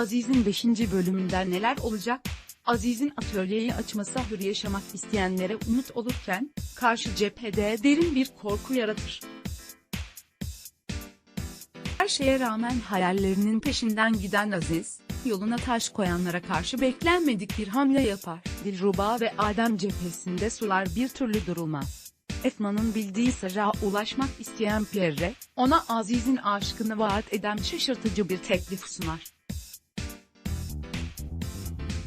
Aziz'in 5. bölümünden neler olacak? Aziz'in atölyeyi açması hür yaşamak isteyenlere umut olurken, karşı cephede derin bir korku yaratır. Her şeye rağmen hayallerinin peşinden giden Aziz, yoluna taş koyanlara karşı beklenmedik bir hamle yapar. Dilruba ve Adem cephesinde sular bir türlü durulmaz. Efna'nın bildiği sırra ulaşmak isteyen Pierre, ona Aziz'in aşkını vaat eden şaşırtıcı bir teklif sunar.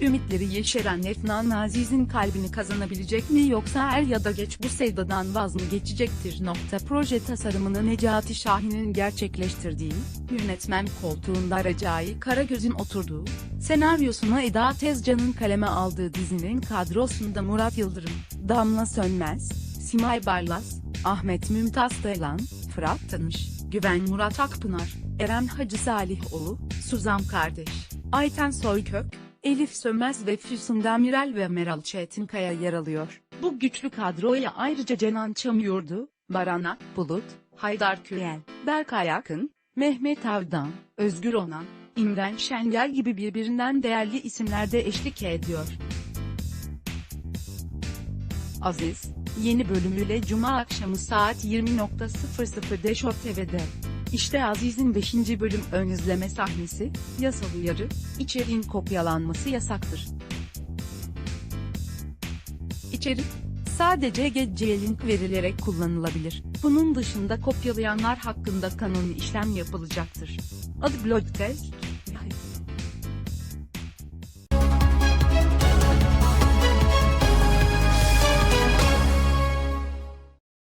Ümitleri yeşeren Efnan Aziz'in kalbini kazanabilecek mi yoksa er ya da geç bu sevdadan vaz mı geçecektir? Nokta proje tasarımını Necati Şahin'in gerçekleştirdiği, yönetmen koltuğunda Recai Karagöz'ün oturduğu, senaryosunu Eda Tezcan'ın kaleme aldığı dizinin kadrosunda Murat Yıldırım, Damla Sönmez, Simay Barlas, Ahmet Mümtaz Taylan, Fırat Tanış, Güven Murat Akpınar, Eren Hacı Salihoğlu, Suzan Kardeş, Ayten Soykök, Elif Sönmez ve Füsun Demirel ve Meral Çetinkaya yer alıyor. Bu güçlü kadroya ayrıca Cenan Çamyurdu, Barana, Bulut, Haydar Kürel, Berkay Akın, Mehmet Avdan, Özgür Onan, İmren Şengel gibi birbirinden değerli isimler de eşlik ediyor. Aziz, yeni bölümüyle Cuma akşamı saat 20.00'de Show TV'de. İşte Aziz'in 5. bölüm ön izleme sahnesi, yasal uyarı, içeriğin kopyalanması yasaktır. İçerik, sadece GC link verilerek kullanılabilir. Bunun dışında kopyalayanlar hakkında kanuni işlem yapılacaktır. Adı Blog Test,